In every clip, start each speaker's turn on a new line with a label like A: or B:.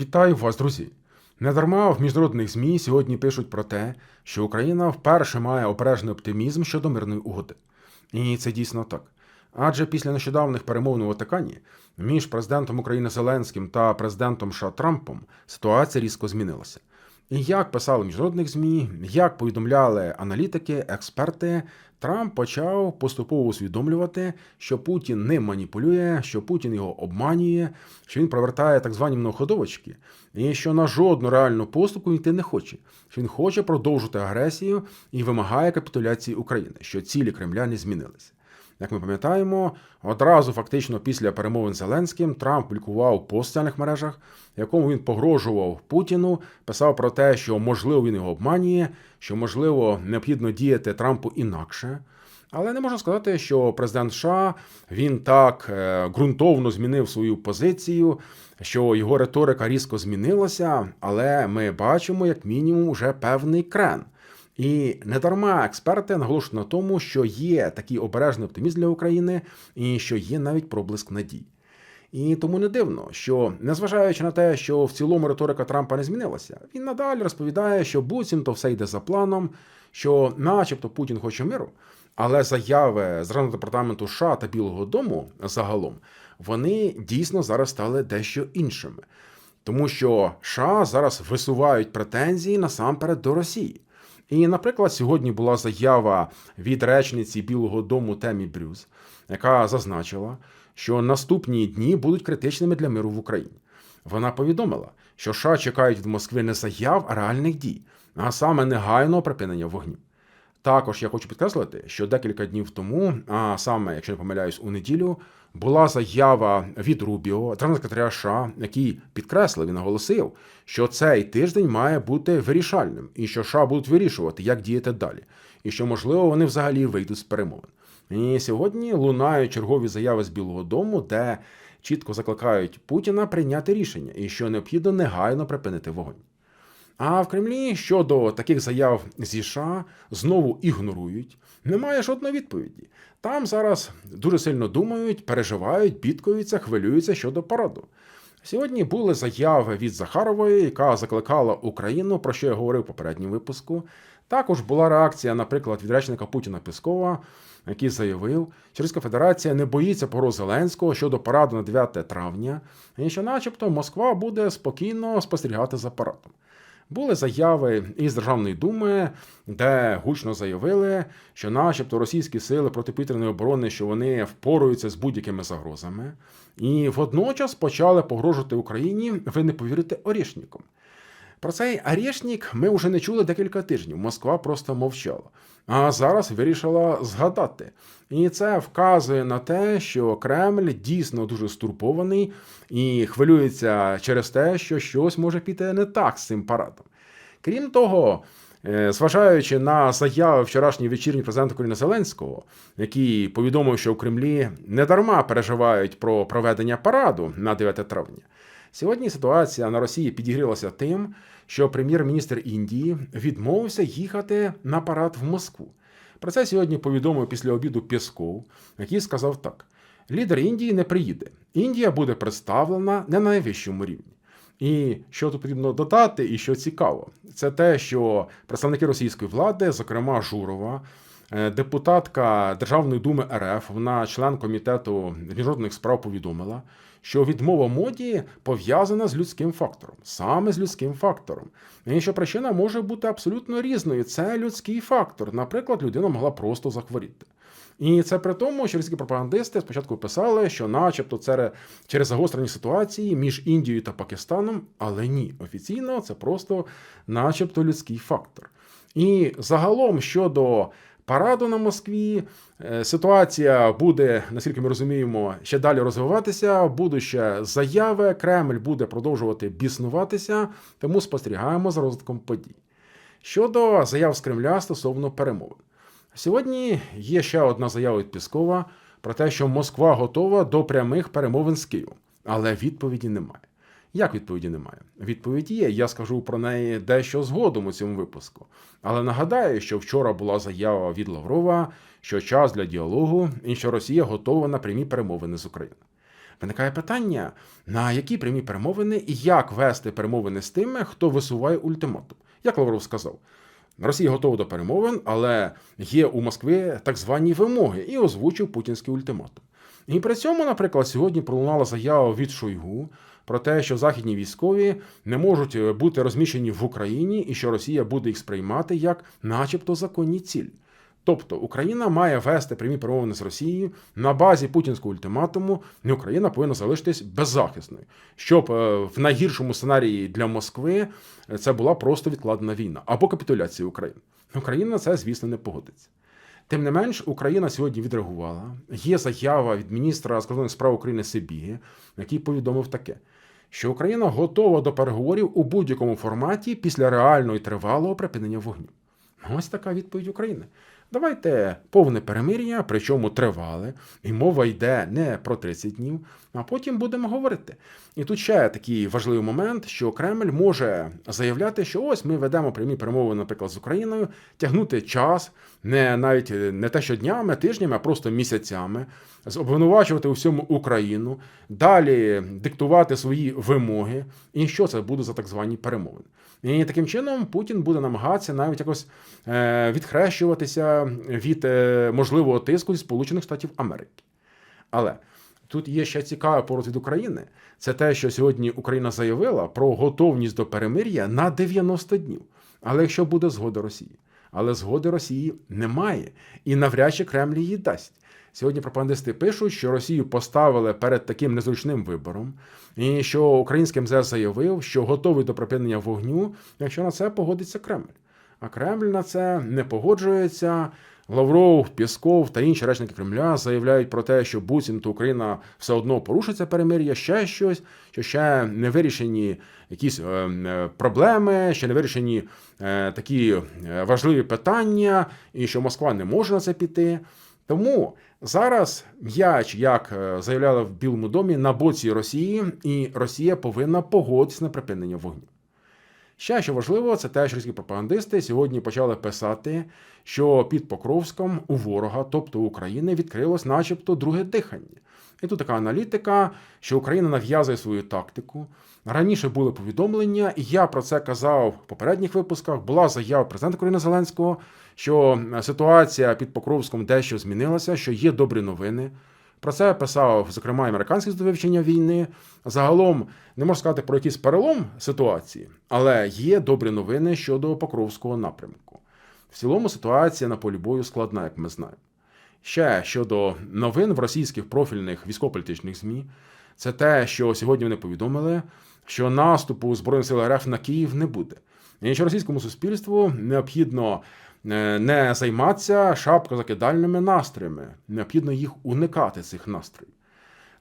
A: Вітаю вас, друзі! Недарма в міжнародних ЗМІ сьогодні пишуть про те, що Україна вперше має обережний оптимізм щодо мирної угоди. І це дійсно так. Адже після нещодавних перемовин у Ватикані між президентом України Зеленським та президентом США Трампом ситуація різко змінилася. І як писали міжнародних ЗМІ, як повідомляли аналітики, експерти, Трамп почав поступово усвідомлювати, що Путін не маніпулює, що Путін його обманює, що він провертає так звані многоходовочки, і що на жодну реальну поступку йти не хоче. Що він хоче продовжити агресію і вимагає капітуляції України, що цілі Кремля не змінилися. Як ми пам'ятаємо, одразу фактично після перемовин з Зеленським Трамп публікував в соціальних мережах, в якому він погрожував Путіну, писав про те, що можливо він його обманює, що можливо необхідно діяти Трампу інакше. Але не можна сказати, що президент США він так е, ґрунтовно змінив свою позицію, що його риторика різко змінилася, але ми бачимо, як мінімум, вже певний крен. І не дарма експерти наголошують на тому, що є такий обережний оптимізм для України і що є навіть проблиск надій. І тому не дивно, що незважаючи на те, що в цілому риторика Трампа не змінилася, він надалі розповідає, що буцімто все йде за планом, що, начебто, Путін хоче миру, але заяви з департаменту США та Білого Дому загалом вони дійсно зараз стали дещо іншими, тому що США зараз висувають претензії насамперед до Росії. І, наприклад, сьогодні була заява від речниці Білого Дому Темі Брюс, яка зазначила, що наступні дні будуть критичними для миру в Україні. Вона повідомила, що США чекають від Москви не заяв, а реальних дій, а саме негайного припинення вогню. Також я хочу підкреслити, що декілька днів тому, а саме, якщо не помиляюсь, у неділю, була заява від Рубіо, секретаря США, який підкреслив і наголосив, що цей тиждень має бути вирішальним, і що США будуть вирішувати, як діяти далі, і що, можливо, вони взагалі вийдуть з перемовин. І сьогодні лунають чергові заяви з Білого Дому, де чітко закликають Путіна прийняти рішення, і що необхідно негайно припинити вогонь. А в Кремлі щодо таких заяв зі США знову ігнорують. Немає жодної відповіді. Там зараз дуже сильно думають, переживають, бідкаються, хвилюються щодо параду. Сьогодні були заяви від Захарової, яка закликала Україну, про що я говорив в попередньому випуску. Також була реакція, наприклад, від речника Путіна Піскова, який заявив, що Російська Федерація не боїться погроз Зеленського щодо параду на 9 травня, і що, начебто, Москва буде спокійно спостерігати за парадом. Були заяви із Державної думи, де гучно заявили, що, начебто, російські сили протиповітряної оборони, що вони впоруються з будь-якими загрозами, і водночас почали погрожувати Україні, ви не повірите, орішником. Про цей Арєшнік ми вже не чули декілька тижнів. Москва просто мовчала. А зараз вирішила згадати. І це вказує на те, що Кремль дійсно дуже стурбований і хвилюється через те, що щось може піти не так з цим парадом. Крім того, е, зважаючи на заяви вчорашній вечірній президента України Зеленського, який повідомив, що в Кремлі недарма переживають про проведення параду на 9 травня. Сьогодні ситуація на Росії підігрілася тим, що прем'єр-міністр Індії відмовився їхати на парад в Москву. Про це сьогодні повідомив після обіду Пєсков, який сказав так: лідер Індії не приїде. Індія буде представлена не на найвищому рівні. І що тут потрібно додати, і що цікаво, це те, що представники російської влади, зокрема Журова, депутатка Державної думи РФ, вона член комітету міжнародних справ повідомила, що відмова моді пов'язана з людським фактором, саме з людським фактором. І що причина може бути абсолютно різною. Це людський фактор. Наприклад, людина могла просто захворіти. І це при тому, що російські пропагандисти спочатку писали, що, начебто, це через загострені ситуації між Індією та Пакистаном, але ні, офіційно це просто, начебто, людський фактор. І загалом щодо параду на Москві. Е, ситуація буде, наскільки ми розуміємо, ще далі розвиватися. Будуть ще заяви. Кремль буде продовжувати біснуватися, тому спостерігаємо за розвитком подій. Щодо заяв з Кремля стосовно перемовин. Сьогодні є ще одна заява від Піскова про те, що Москва готова до прямих перемовин з Києвом, але відповіді немає. Як відповіді немає? Відповідь є. Я скажу про неї дещо згодом у цьому випуску. Але нагадаю, що вчора була заява від Лаврова, що час для діалогу і що Росія готова на прямі перемовини з Україною. Виникає питання, на які прямі перемовини і як вести перемовини з тими, хто висуває ультиматум. Як Лавров сказав, Росія готова до перемовин, але є у Москви так звані вимоги і озвучив путінський ультиматум. І при цьому, наприклад, сьогодні пролунала заява від Шойгу про те, що західні військові не можуть е, бути розміщені в Україні і що Росія буде їх сприймати як, начебто, законні цілі. Тобто Україна має вести прямі перемовини з Росією на базі путінського ультиматуму, і Україна повинна залишитись беззахисною, щоб е, в найгіршому сценарії для Москви е, це була просто відкладена війна або капітуляція України. Україна на це, звісно, не погодиться. Тим не менш, Україна сьогодні відреагувала. Є заява від міністра закордонних справ України Сибіги, який повідомив таке, що Україна готова до переговорів у будь-якому форматі після реального і тривалого припинення вогню. Ось така відповідь України. Давайте повне перемир'я, причому тривале, і мова йде не про 30 днів, а потім будемо говорити. І тут ще такий важливий момент, що Кремль може заявляти, що ось ми ведемо прямі перемови, наприклад, з Україною, тягнути час, не навіть не те, що днями, тижнями, а просто місяцями, обвинувачувати у всьому Україну, далі диктувати свої вимоги. І що це буде за так звані перемовини? І таким чином Путін буде намагатися навіть якось е, відхрещуватися від е, можливого тиску зі Сполучених Штатів Америки. Але тут є ще цікаве пород від України. Це те, що сьогодні Україна заявила про готовність до перемир'я на 90 днів. Але якщо буде згода Росії, але згоди Росії немає, і навряд чи Кремль її дасть. Сьогодні пропагандисти пишуть, що Росію поставили перед таким незручним вибором, і що український МЗС заявив, що готовий до припинення вогню, якщо на це погодиться Кремль. А Кремль на це не погоджується. Лавров, Пісков та інші речники Кремля заявляють про те, що буцімто Україна все одно порушиться перемир'я, ще щось, що ще не вирішені якісь е, проблеми, ще не вирішені е, такі важливі питання, і що Москва не може на це піти. Тому зараз м'яч, як заявляли в Білому домі, на боці Росії, і Росія повинна погодитися на припинення вогню. Ще що важливо, це те, що російські пропагандисти сьогодні почали писати, що під Покровськом у ворога, тобто України, відкрилось, начебто, друге дихання. І тут така аналітика, що Україна нав'язує свою тактику. Раніше були повідомлення, і я про це казав в попередніх випусках. Була заява президента України Зеленського, що ситуація під Покровськом дещо змінилася, що є добрі новини. Про це писав, зокрема, американський вивчення війни. Загалом не можу сказати про якийсь перелом ситуації, але є добрі новини щодо Покровського напрямку. В цілому ситуація на полі бою складна, як ми знаємо. Ще щодо новин в російських профільних військово-політичних ЗМІ, це те, що сьогодні вони повідомили, що наступу Збройних сил РФ на Київ не буде. І що російському суспільству необхідно не займатися шапкозакидальними настроями. Необхідно їх уникати, цих настроїв.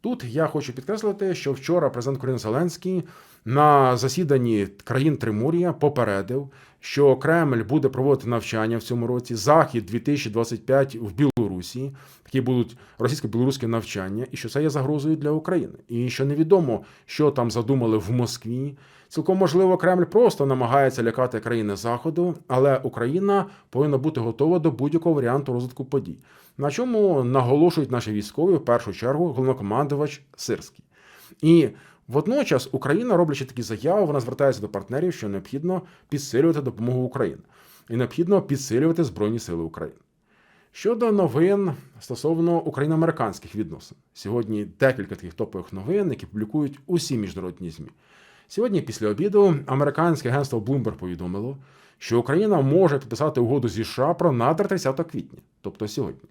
A: Тут я хочу підкреслити, що вчора президент України Зеленський на засіданні країн Тримур'я попередив, що Кремль буде проводити навчання в цьому році, захід 2025 в Білорусі, такі будуть російсько-білоруські навчання, і що це є загрозою для України, і що невідомо, що там задумали в Москві. Цілком можливо, Кремль просто намагається лякати країни Заходу, але Україна повинна бути готова до будь-якого варіанту розвитку подій. На чому наголошують наші військові в першу чергу головнокомандувач Сирський. І водночас Україна, роблячи такі заяви, вона звертається до партнерів, що необхідно підсилювати допомогу Україні і необхідно підсилювати Збройні Сили України. Щодо новин стосовно україно-американських відносин, сьогодні декілька таких топових новин, які публікують усі міжнародні ЗМІ. Сьогодні, після обіду, американське агентство Bloomberg повідомило, що Україна може підписати угоду зі США про надр 30 квітня, тобто сьогодні.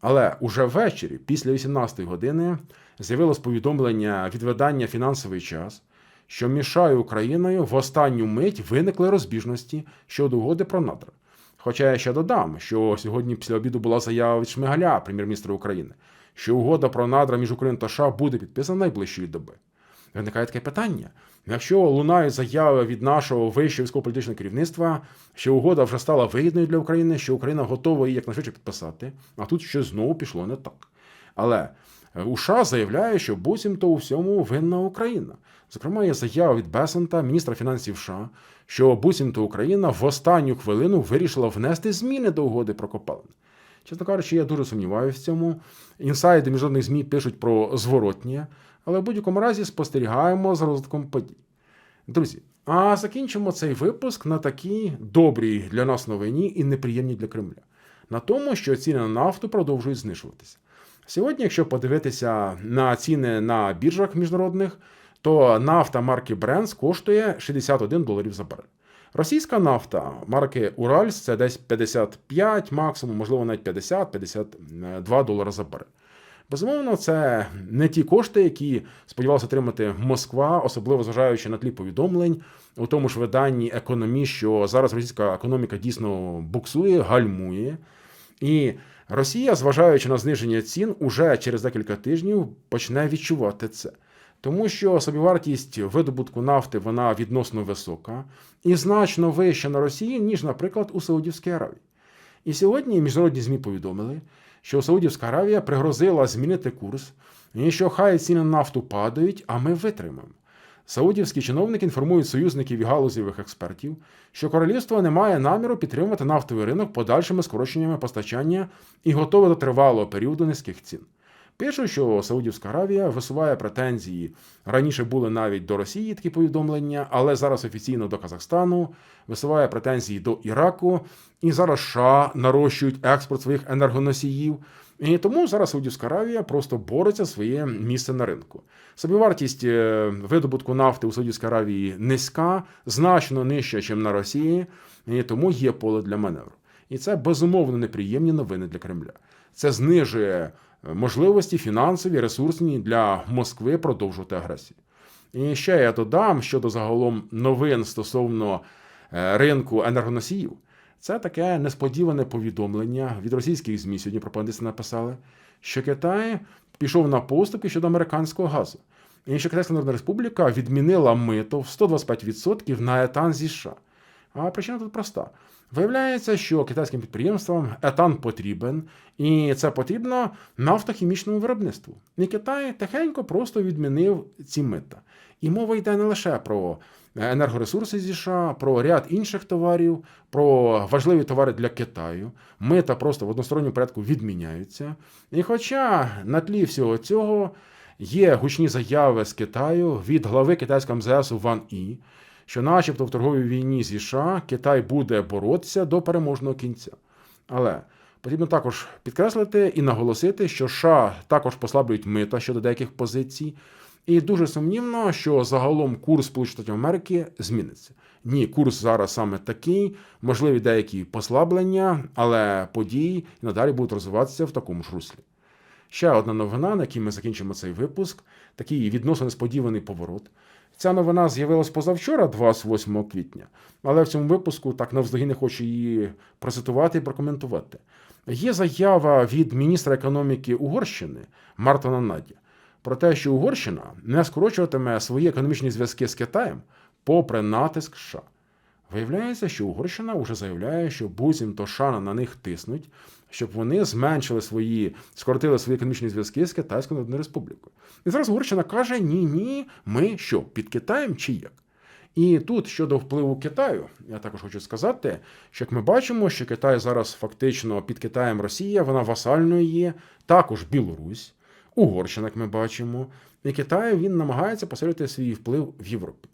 A: Але уже ввечері, після 18-ї години, з'явилось повідомлення від видання фінансовий час, що між США і Україною в останню мить виникли розбіжності щодо угоди про надра. Хоча я ще додам, що сьогодні після обіду була заява від Шмигаля, прем'єр-міністра України, що угода про надра між Україною та США буде підписана найближчої доби. Виникає таке питання: якщо лунають заяви від нашого вищого військово-політичного керівництва, що угода вже стала вигідною для України, що Україна готова її якнайшвидше підписати, а тут щось знову пішло не так. Але у США заявляє, що буцімто у всьому винна Україна. Зокрема, є заява від Бесента, міністра фінансів США, що буцімто Україна в останню хвилину вирішила внести зміни до угоди про копалини. Чесно кажучи, я дуже сумніваюся в цьому. Інсайди міжнародних ЗМІ пишуть про зворотнє, але в будь-якому разі спостерігаємо за розвитком подій. Друзі, а закінчимо цей випуск на такій добрій для нас новині і неприємній для Кремля. На тому, що ціни на нафту продовжують знижуватися. Сьогодні, якщо подивитися на ціни на біржах міжнародних, то нафта марки Brent коштує 61 доларів за барель. Російська нафта марки Уральс це десь 55, максимум, можливо, навіть 50-52 долари за барель. Безумовно, це не ті кошти, які сподівалася отримати Москва, особливо зважаючи на тлі повідомлень у тому ж виданні економі, що зараз російська економіка дійсно буксує, гальмує. І Росія, зважаючи на зниження цін, уже через декілька тижнів почне відчувати це. Тому що собівартість видобутку нафти вона відносно висока і значно вища на Росії, ніж, наприклад, у Саудівській Аравії. І сьогодні міжнародні ЗМІ повідомили, що Саудівська Аравія пригрозила змінити курс, і що хай ціни на нафту падають, а ми витримаємо. Саудівські чиновники інформують союзників і галузєвих експертів, що королівство не має наміру підтримувати нафтовий ринок подальшими скороченнями постачання і готове до тривалого періоду низьких цін. Пишуть, що Саудівська Аравія висуває претензії. Раніше були навіть до Росії такі повідомлення, але зараз офіційно до Казахстану висуває претензії до Іраку, і зараз США нарощують експорт своїх енергоносіїв. І тому зараз Саудівська Аравія просто бореться своє місце на ринку. Собівартість е, видобутку нафти у Саудівській Аравії низька, значно нижча, ніж на Росії, і тому є поле для маневру. І це безумовно неприємні новини для Кремля. Це знижує можливості фінансові, ресурсні для Москви продовжувати агресію. І ще я додам щодо загалом новин стосовно е, ринку енергоносіїв. Це таке несподіване повідомлення від російських ЗМІ. Сьогодні пропагандисти написали, що Китай пішов на поступки щодо американського газу. І що Китайська Народна Республіка відмінила мито в 125% на етан зі США. А причина тут проста. Виявляється, що китайським підприємствам етан потрібен, і це потрібно нафтохімічному виробництву. І Китай тихенько просто відмінив ці мита. І мова йде не лише про енергоресурси зі США, про ряд інших товарів, про важливі товари для Китаю. Мита просто в односторонньому порядку відміняються. І хоча на тлі всього цього є гучні заяви з Китаю від глави китайського МЗС Ван І, що, начебто, в торговій війні зі США Китай буде боротися до переможного кінця. Але потрібно також підкреслити і наголосити, що США також послаблюють мита щодо деяких позицій. І дуже сумнівно, що загалом курс Сполучених Америки зміниться. Ні, курс зараз саме такий, можливі деякі послаблення, але події надалі будуть розвиватися в такому ж руслі. Ще одна новина, на якій ми закінчимо цей випуск, такий відносно несподіваний поворот. Ця новина з'явилась позавчора, 28 квітня, але в цьому випуску так навздогі не хочу її процитувати і прокоментувати. Є заява від міністра економіки Угорщини Мартона Надя про те, що Угорщина не скорочуватиме свої економічні зв'язки з Китаєм попри натиск США. Виявляється, що Угорщина вже заявляє, що буцімто США на них тиснуть, щоб вони зменшили свої, скоротили свої економічні зв'язки з Китайською Народною Республікою. І зараз Угорщина каже: ні, ні, ми що, під Китаєм чи як? І тут щодо впливу Китаю, я також хочу сказати, що як ми бачимо, що Китай зараз фактично під Китаєм Росія, вона васальною є, також Білорусь, Угорщина, як ми бачимо, і Китай він намагається посилити свій вплив в Європі.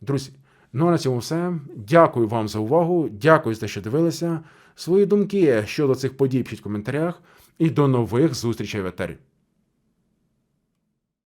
A: Друзі, ну а на цьому все. Дякую вам за увагу. Дякую за те, що дивилися. Свої думки щодо цих подій пишіть коментарях. І до нових зустрічей в етері.